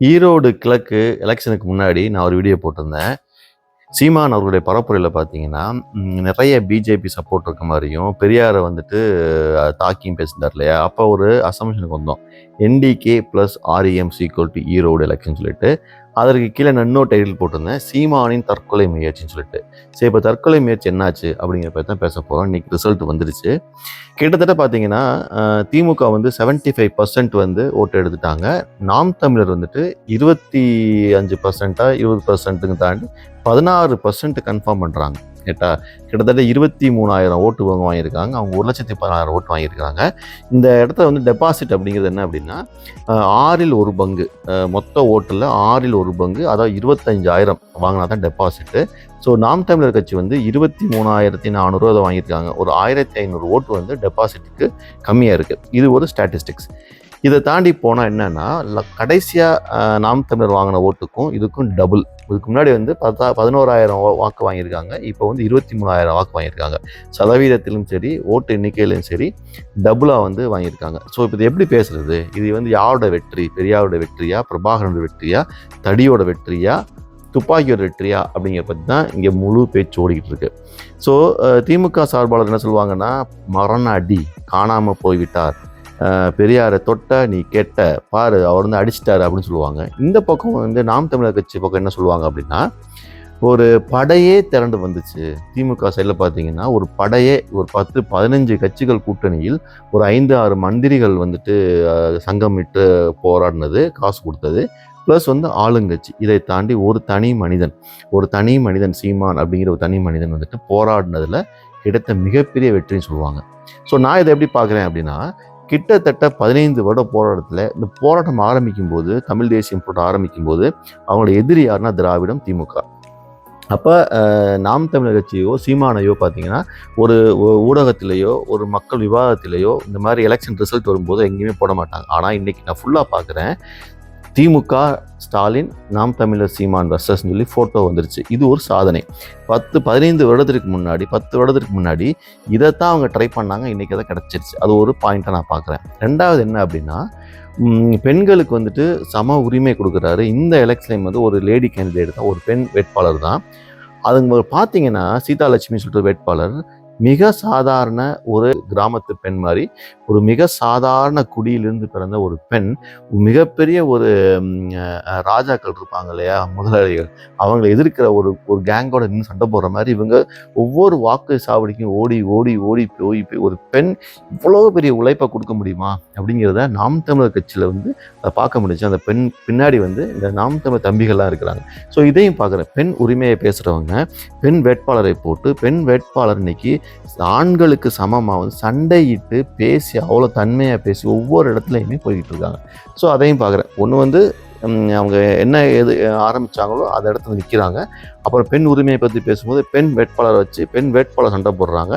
ஈரோடு கிழக்கு எலெக்ஷனுக்கு முன்னாடி நான் ஒரு வீடியோ போட்டிருந்தேன். சீமான் அவர்களுடைய பரப்புரையில் பார்த்தீங்கன்னா நிறைய பிஜேபி சப்போர்ட் இருக்க மாதிரியும் பெரியாரை வந்துட்டு தாக்கியும் பேசினார் இல்லையா? அப்போ ஒரு அசம்ஷனுக்கு வந்தோம். NTK plus REM sequel to Erode election சொல்லிட்டு அதற்கு கீழே நான் இன்னொரு டைட்டில் போட்டிருந்தேன். சீமானின் தற்கொலை முயற்சின்னு சொல்லிட்டு. சரி இப்போ தற்கொலை முயற்சி என்னாச்சு அப்படிங்கிற பற்றி தான் பேச போகிறோம் இன்றைக்கி ரிசல்ட் வந்துருச்சு. கிட்டத்தட்ட பார்த்தீங்கன்னா திமுக வந்து 75% ஃபைவ் பர்சன்ட் வந்து ஓட்டு எடுத்துட்டாங்க. நாம் தமிழர் வந்துட்டு இருபத்தி அஞ்சு பர்சன்ட்டா இருபது பர்சன்ட்டுங்க தாண்டி பதினாறு பர்சன்ட் கன்ஃபார்ம் பண்ணுறாங்க கேட்டா கிட்டத்தட்ட இருபத்தி மூணாயிரம் ஓட்டு அவங்க வாங்கியிருக்காங்க. அவங்க ஒரு லட்சத்தி பதினாயிரம் ஓட்டு வாங்கியிருக்காங்க இந்த இடத்துல வந்து டெபாசிட் அப்படிங்கிறது என்ன அப்படின்னா ஆறில் ஒரு பங்கு மொத்த ஓட்டில் ஆறில் ஒரு பங்கு அதாவது இருபத்தஞ்சாயிரம் வாங்கினா தான் டெபாசிட்டு ஸோ நாம் தமிழர் கட்சி வந்து இருபத்தி மூணாயிரத்தி நானூறுரூவா அதை வாங்கியிருக்காங்க. ஒரு ஆயிரத்தி ஐநூறு ஓட்டு வந்து டெபாசிட்டுக்கு கம்மியாக இருக்குது இது ஒரு ஸ்டாட்டிஸ்டிக்ஸ் இதை தாண்டி போனால் என்னென்னா கடைசியாக நாம் தமிழர் வாங்கின ஓட்டுக்கும் இதுக்கும் டபுள் இதுக்கு முன்னாடி வந்து பத்தா பதினோராயிரம் வாக்கு வாங்கியிருக்காங்க. இப்போ வந்து இருபத்தி மூணாயிரம் வாக்கு வாங்கியிருக்காங்க. சதவீதத்திலும் சரி ஓட்டு எண்ணிக்கையிலும் சரி டபுளாக வந்து வாங்கியிருக்காங்க. ஸோ இப்போ இது எப்படி பேசுறது? இது வந்து யாரோட வெற்றி? பெரியாரோட வெற்றியா? பிரபாகரனோட வெற்றியா? தடியோட வெற்றியா? துப்பாக்கியோட வெற்றியா? அப்படிங்கிற பற்றி தான் இங்கே முழு பேச்சு ஓடிக்கிட்டு இருக்கு. ஸோ திமுக சார்பாளர் என்ன சொல்லுவாங்கன்னா மரண அடி காணாமல் போய்விட்டார். பெரியாரை தொட்ட நீ கெட்ட பாரு அவர் வந்து அடிச்சிட்டாரு அப்படின்னு சொல்லுவாங்க. இந்த பக்கம் வந்து நாம் தமிழர் கட்சி பக்கம் என்ன சொல்லுவாங்க அப்படின்னா ஒரு படையே திரண்டு வந்துச்சு. திமுக சைடில் பார்த்தீங்கன்னா ஒரு படையே ஒரு பத்து பதினஞ்சு கட்சிகள் கூட்டணியில் ஒரு ஐந்து ஆறு மந்திரிகள் வந்துட்டு சங்கமிட்டு போராடினது காசு கொடுத்தது. ப்ளஸ் வந்து ஆளுங்கட்சி. இதை தாண்டி ஒரு தனி மனிதன் ஒரு தனி மனிதன் சீமான் அப்படிங்கிற ஒரு தனி மனிதன் வந்துட்டு போராடினதில் கிடைத்த மிகப்பெரிய வெற்றின்னு சொல்லுவாங்க. ஸோ நான் இதை எப்படி பார்க்குறேன் அப்படின்னா கிட்டத்தட்ட பதினைந்து வருட போராட்டத்தில் இந்த போராட்டம் ஆரம்பிக்கும் போது தமிழ் தேசியம் போராட்டம் ஆரம்பிக்கும் போது அவங்களோட எதிரி யாருன்னா திராவிடம் திமுக. அப்போ நாம் தமிழர் கட்சியோ சீமானையோ பார்த்தீங்கன்னா ஒரு ஊடகத்திலேயோ ஒரு மக்கள் விவாதத்திலேயோ இந்த மாதிரி எலெக்ஷன் ரிசல்ட் வரும்போது எங்கேயுமே போட மாட்டாங்க. ஆனால் இன்னைக்கு நான் ஃபுல்லாக பார்க்குறேன் திமுக ஸ்டாலின் நாம் தமிழர் சீமான் வர்சஸ்ன்னு சொல்லி ஃபோட்டோ வந்துருச்சு. இது ஒரு சாதனை. பத்து பதினைந்து வருடத்திற்கு முன்னாடி பத்து வருடத்திற்கு முன்னாடி இதைத்தான் அவங்க ட்ரை பண்ணாங்க. இன்றைக்கி அதை கிடச்சிருச்சு. அது ஒரு பாயிண்ட்டை நான் பார்க்குறேன். ரெண்டாவது என்ன அப்படின்னா பெண்களுக்கு வந்துட்டு சம உரிமை கொடுக்குறாரு. இந்த எலெக்ஷன் வந்து ஒரு லேடி கேண்டிடேட் தான். ஒரு பெண் வேட்பாளர் தான். அதுங்க பார்த்தீங்கன்னா சீதாலட்சுமி சொல்லிட்டு வேட்பாளர் மிக சாதாரண ஒரு கிராமத்து பெண் மாதிரி ஒரு மிக சாதாரண குடியிலிருந்து பிறந்த ஒரு பெண் மிகப்பெரிய ஒரு ராஜாக்கள் இருப்பாங்க இல்லையா முதலாளிகள். அவங்களை எதிர்க்கிற ஒரு ஒரு கேங்கோட நின்று சண்டை போடுற மாதிரி இவங்க ஒவ்வொரு வாக்கு சாவடிக்கும் ஓடி ஓடி ஓடி போய் போய் ஒரு பெண் இவ்வளோ பெரிய உழைப்பை கொடுக்க முடியுமா அப்படிங்கிறத நாம் தமிழர் கட்சியில் வந்து அதை பார்க்க முடிஞ்சு அந்த பெண் பின்னாடி வந்து இந்த நாம் தமிழர் தம்பிகள்லாம் இருக்கிறாங்க. ஸோ இதையும் பார்க்குறேன் பெண் உரிமையை பேசுகிறவங்க பெண் வேட்பாளரை போட்டு பெண் வேட்பாளர் இன்னைக்கு ஆண்களுக்கு சமமாக வந்து சண்டையிட்டு பேசி அவ்வளோ தன்மையாக பேசி ஒவ்வொரு இடத்துலையுமே போய்கிட்டு இருக்காங்க. ஸோ அதையும் பார்க்குறேன். ஒன்று வந்து அவங்க என்ன எது ஆரம்பிச்சாங்களோ அந்த இடத்துல நிற்கிறாங்க அப்புறம் பெண் உரிமையை பற்றி பேசும்போது பெண் வேட்பாளரை வச்சு பெண் வேட்பாளர் சண்டை போடுறாங்க.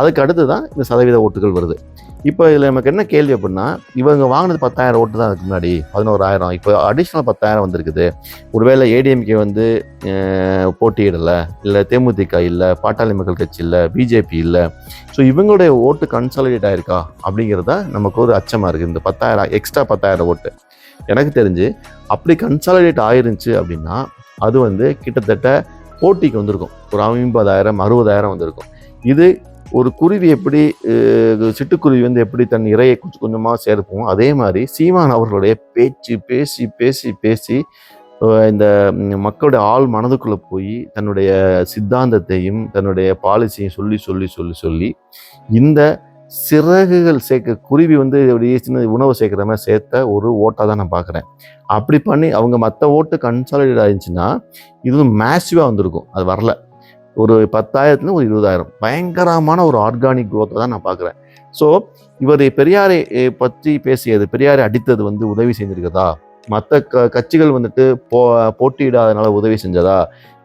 அதுக்கு அடுத்து தான் இந்த சதவீத ஓட்டுகள் வருது. இப்போ இதில் நமக்கு என்ன கேள்வி அப்படின்னா இவங்க வாங்கினது பத்தாயிரம் ஓட்டு தான் அதுக்கு முன்னாடி பதினோராயிரம் இப்போ அடிஷ்னல் பத்தாயிரம் வந்திருக்குது. ஒருவேளை ஏடிஎம்கே வந்து போட்டியிடலை இல்லை தேமுதிக இல்லை பாட்டாளி மக்கள் கட்சி இல்லை பிஜேபி இல்லை. ஸோ இவங்களுடைய ஓட்டு கன்சாலிடேட் ஆயிருக்கா? அப்படிங்கிறத நமக்கு ஒரு அச்சமாக இருக்குது இந்த பத்தாயிரம் எக்ஸ்ட்ரா பத்தாயிரம் ஓட்டு. எனக்கு தெரிஞ்சு அப்படி கன்சாலிடேட் ஆயிருந்துச்சு அப்படின்னா அது வந்து கிட்டத்தட்ட போட்டிக்கு வந்திருக்கும். ஒரு ஐம்பதாயிரம் அறுபதாயிரம் வந்திருக்கும். இது ஒரு குருவி எப்படி சிட்டுக்குருவி வந்து எப்படி தன் இறையை கொஞ்சம் கொஞ்சமாக சேர்ப்போம் அதே மாதிரி சீமான் அவர்களுடைய பேச்சு பேசி பேசி பேசி இந்த மக்களுடைய ஆள் மனதுக்குள்ளே போய் தன்னுடைய சித்தாந்தத்தையும் தன்னுடைய பாலிசியும் சொல்லி சொல்லி சொல்லி சொல்லி இந்த சிறகுகள் சேர்க்க குருவி வந்து அப்படியே சின்ன உணவு சேர்க்குற மாதிரி சேர்த்த ஒரு ஓட்டாக தான் நான் பார்க்குறேன். அப்படி பண்ணி அவங்க மற்ற ஓட்டு கன்சாலிடேட் ஆயிருந்துச்சுன்னா இது மேசிவாக வந்திருக்கும். அது வரல. ஒரு பத்தாயிரத்துல ஒரு இருபதாயிரம். பயங்கரமான ஒரு ஆர்கானிக் குரோத்தை தான் நான் பார்க்குறேன். ஸோ இவர் பெரியாரை பற்றி பேசியது பெரியாரை அடித்தது வந்து உதவி செஞ்சுருக்கதா மற்ற க கட்சிகள் வந்துட்டு போ போட்டியிடாதனால உதவி செஞ்சதா?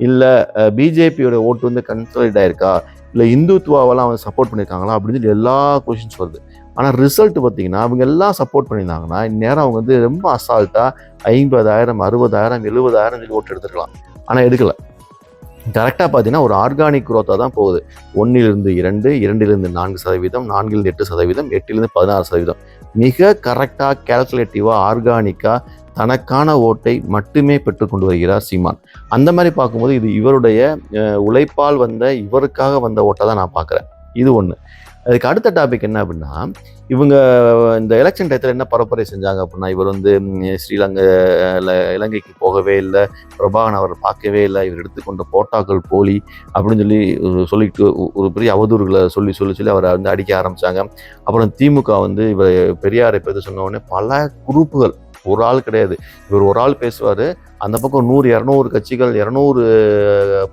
இல்லை பிஜேபியோட ஓட்டு வந்து கன்சல்ட் ஆயிருக்கா? இல்லை இந்துத்துவாவெல்லாம் அவங்க சப்போர்ட் பண்ணியிருக்காங்களா அப்படின்னு சொல்லி எல்லா கொஷின்ஸ் வருது. ஆனால் ரிசல்ட் பார்த்தீங்கன்னா அவங்க எல்லாம் சப்போர்ட் பண்ணியிருந்தாங்கன்னா இந்நேரம் அவங்க வந்து ரொம்ப அசால்ட்டாக ஐம்பதாயிரம் அறுபதாயிரம் எழுபதாயிரம் சொல்லி ஓட்டு எடுத்துருக்கலாம். ஆனால் எடுக்கலை. கரெக்டாக பார்த்தீங்கன்னா ஒரு ஆர்கானிக் குரோத்தாக தான் போகுது. ஒன்றிலிருந்து இரண்டு இரண்டிலிருந்து நான்கு சதவீதம் நான்கிலிருந்து எட்டு சதவீதம் எட்டிலிருந்து பதினாறு சதவீதம். மிக கரெக்டாக கேல்குலேட்டிவாக ஆர்கானிக்காக தனக்கான ஓட்டை மட்டுமே பெற்றுக்கொண்டு வருகிறார் சீமான். அந்த மாதிரி பார்க்கும்போது இது இவருடைய உழைப்பால் வந்த இவருக்காக வந்த ஓட்டை தான் நான் பார்க்குறேன். இது ஒன்று அதுக்கு அடுத்த டாபிக் என்ன அப்படின்னா இவங்க இந்த எலெக்ஷன் டயத்தில் என்ன பரப்புரை செஞ்சாங்க அப்படின்னா இவர் வந்து ம், ஸ்ரீலங்கா இலங்கைக்கு போகவே இல்லை பிரபாகன் அவர் பார்க்கவே இல்லை இவர் எடுத்துக்கொண்ட போட்டாக்கள் போலி அப்படின்னு சொல்லி சொல்லிட்டு ஒரு பெரிய அவதூறுகளை சொல்லி சொல்லி சொல்லி அவரை வந்து அடிக்க ஆரம்பித்தாங்க அப்புறம் திமுக வந்து இவர் பெரியாரை பற்றி சொன்ன உடனே பல குரூப்புகள் ஒரு ஆள் கிடையாது. இவர் ஒரு ஆள் பேசுவார். அந்த பக்கம் நூறு இரநூறு கட்சிகள் இரநூறு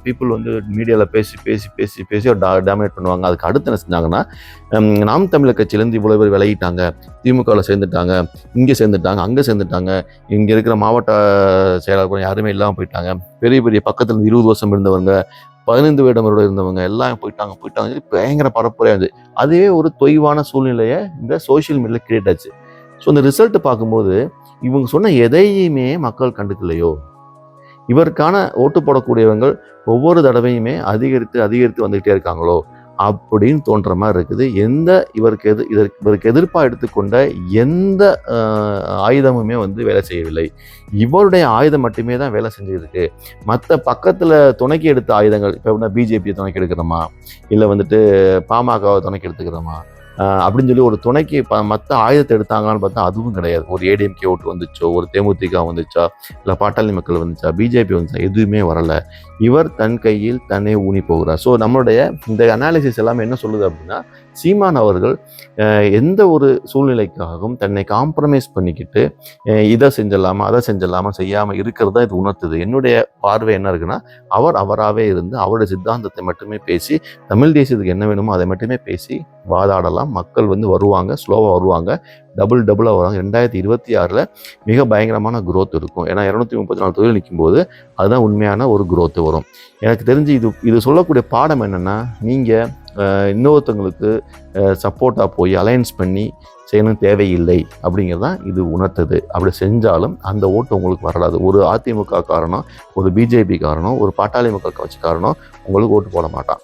பீப்புள் வந்து மீடியாவில் பேசி பேசி பேசி பேசி டாமினேட் பண்ணுவாங்க. அதுக்கு அடுத்து என்ன செஞ்சாங்கன்னா நாம் தமிழர் கட்சியிலேருந்து இவ்வளோ பேர் விலகிட்டாங்க. திமுகவில் சேர்ந்துட்டாங்க. இங்கே சேர்ந்துட்டாங்க. அங்கே சேர்ந்துட்டாங்க. இங்கே இருக்கிற மாவட்ட செயலாளர்கள் யாருமே இல்லாமல் போயிட்டாங்க. பெரிய பெரிய பக்கத்தில் இருபது வருஷம் இருந்தவங்க பதினைந்து வருடம் இருந்தவங்க எல்லாம் போயிட்டாங்க போயிட்டாங்க சொல்லி பயங்கர பரப்புரையாக இருந்துச்சு. அதே ஒரு தொய்வான சூழ்நிலையை இந்த சோஷியல் மீடியாவில் கிரியேட் ஆச்சு. ஸோ இந்த ரிசல்ட்டு பார்க்கும்போது இவங்க சொன்ன எதையுமே மக்கள் கண்டுக்கலையோ? இவருக்கான ஓட்டு போடக்கூடியவங்கள் ஒவ்வொரு தடவையுமே அதிகரித்து அதிகரித்து வந்துக்கிட்டே இருக்காங்களோ? அப்படின்னு தோன்ற மாதிரி இருக்குது. எந்த இவருக்கு எது இதற்கு இவருக்கு எதிர்ப்பாக எடுத்துக்கொண்ட எந்த ஆயுதமுமே வந்து வேலை செய்யவில்லை. இவருடைய ஆயுதம் மட்டுமே தான் வேலை செஞ்சிருக்கு மற்ற பக்கத்தில் துணைக்கு எடுத்த ஆயுதங்கள் இப்போ எப்படின்னா பிஜேபியை துணைக்கி எடுக்கிறோமா? இல்லை வந்துட்டு பாமகவை துணைக்கு எடுத்துக்கிறோமா? அப்படின்னு சொல்லி ஒரு துணைக்கு மற்ற ஆயுதத்தை எடுத்தாங்களான்னு பார்த்தா அதுவும் கிடையாது. ஒரு ஏடிஎம்கே ஓட்டு வந்துச்சோ ஒரு தேமுதிக வந்துச்சா இல்லை பாட்டாளி மக்கள் வந்துச்சா பிஜேபி வந்துச்சா எதுவுமே வரல. இவர் தன் கையில் தன்னை ஊனி போகிறார். ஸோ நம்மளுடைய இந்த அனாலிசிஸ் எல்லாமே என்ன சொல்லுது அப்படின்னா சீமான் அவர்கள் எந்த ஒரு சூழ்நிலைக்காகவும் தன்னை காம்ப்ரமைஸ் பண்ணிக்கிட்டு இதை செஞ்சிடலாமா அதை செஞ்சிடலாமா செய்யாமல் இருக்கிறதா இது உணர்த்துது. என்னுடைய பார்வை என்ன இருக்குன்னா அவர் அவராகவே இருந்து அவருடைய சித்தாந்தத்தை மட்டுமே பேசி தமிழ் தேசியத்துக்கு என்ன வேணுமோ அதை மட்டுமே பேசி வாதாடலாம். மக்கள் வந்து வருவாங்க ஸ்லோவாக வருவாங்க. டபுள் டபுளாக வருவாங்க. ரெண்டாயிரத்தி இருபத்தி ஆறில் மிக பயங்கரமான க்ரோத் இருக்கும். ஏன்னா இரநூத்தி முப்பத்தி நாலு தொழில் நிற்கும்போது அதுதான் உண்மையான ஒரு க்ரோத்து வரும். எனக்கு தெரிஞ்சு இது இது சொல்லக்கூடிய பாடம் என்னென்னா நீங்கள் இன்னொருத்தவங்களுக்கு சப்போர்ட்டாக போய் அலையன்ஸ் பண்ணி செய்யணும் தேவையில்லை அப்படிங்கிறது தான் இது உணர்த்தது. அப்படி செஞ்சாலும் அந்த ஓட்டு உங்களுக்கு வரலாது. ஒரு அதிமுக காரணம் ஒரு பிஜேபி காரணம் ஒரு பாட்டாளி மக்கள் கட்சி காரணம் உங்களுக்கு ஓட்டு போட மாட்டான்.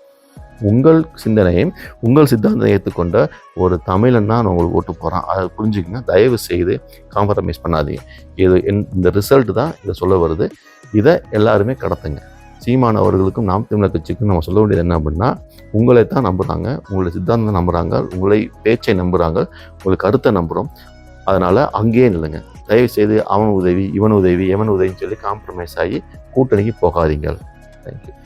உங்கள் சிந்தனையும் உங்கள் சித்தாந்தத்தை ஏற்றுக்கொண்ட ஒரு தமிழன் தான் நான் உங்களுக்கு ஓட்டு போகிறான் அதை புரிஞ்சுக்கங்க. தயவு செய்து காம்ப்ரமைஸ் பண்ணாதீங்க. இது என்- இந்த ரிசல்ட் தான் இதை சொல்ல வருது. இதை எல்லாருமே கடத்துங்க. சீமான் அவர்களுக்கும் நாம் தமிழர் கட்சிக்கும் நம்ம சொல்ல வேண்டியது என்ன அப்படின்னா உங்களை தான் நம்புகிறாங்க உங்களுடைய சித்தாந்தம் நம்புகிறாங்க உங்களை பேச்சை நம்புகிறாங்க உங்களுக்கு கருத்தை நம்புகிறோம் அதனால் அங்கேயே நில்லுங்க. தயவு செய்து அவன் உதவி இவன் உதவி எவன் உதவின்னு சொல்லி காம்ப்ரமைஸ் ஆகி கூட்டணிக்கு போகாதீங்க. தேங்க்யூ